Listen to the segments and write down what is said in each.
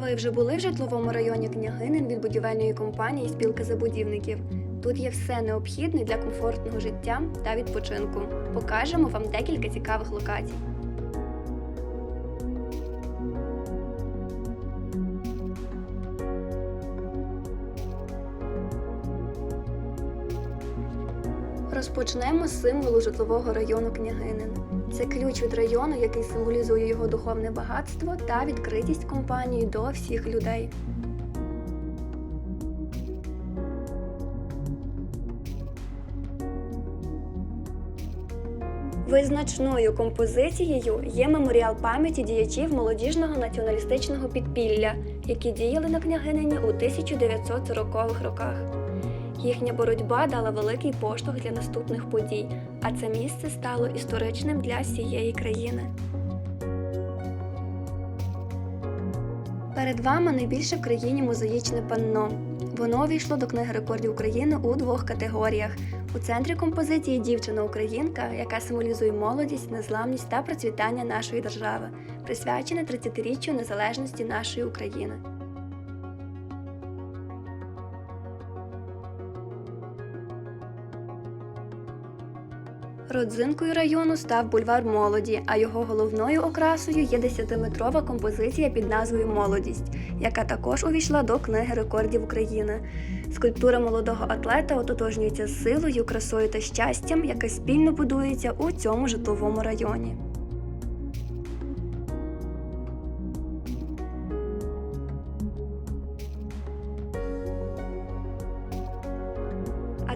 Ви вже були в житловому районі Княгинин від будівельної компанії Спілка забудівників. Тут є все необхідне для комфортного життя та відпочинку. Покажемо вам декілька цікавих локацій. Розпочнемо з символу житлового району Княгинин. Це ключ від району, який символізує його духовне багатство та відкритість компанії до всіх людей. Визначною композицією є меморіал пам'яті діячів молодіжного націоналістичного підпілля, які діяли на княгинині у 1940-х роках. Їхня боротьба дала великий поштовх для наступних подій, а це місце стало історичним для всієї країни. Перед вами найбільше в країні мозаїчне панно. Воно увійшло до книги рекордів України у двох категоріях. У центрі композиції дівчина-українка, яка символізує молодість, незламність та процвітання нашої держави, присвячене 30-річчю незалежності нашої України. Родзинкою району став бульвар молоді, а його головною окрасою є 10-метрова композиція під назвою Молодість, яка також увійшла до книги рекордів України. Скульптура молодого атлета ототожнюється силою, красою та щастям, яке спільно будується у цьому житловому районі.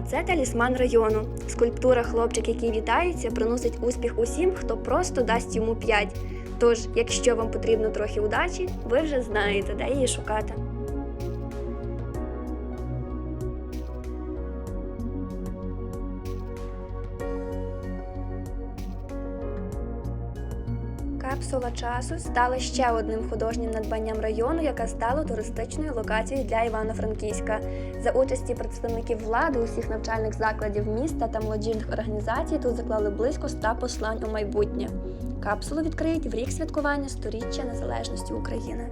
Це талісман району. Скульптура хлопчик, який вітається, приносить успіх усім, хто просто дасть йому 5. Тож, якщо вам потрібно трохи удачі, ви вже знаєте, де її шукати. Капсула часу стала ще одним художнім надбанням району, яка стала туристичною локацією для Івано-Франківська. За участі представників влади усіх навчальних закладів міста та молодіжних організацій тут заклали близько 100 послань у майбутнє. Капсулу відкриють в рік святкування сторіччя незалежності України.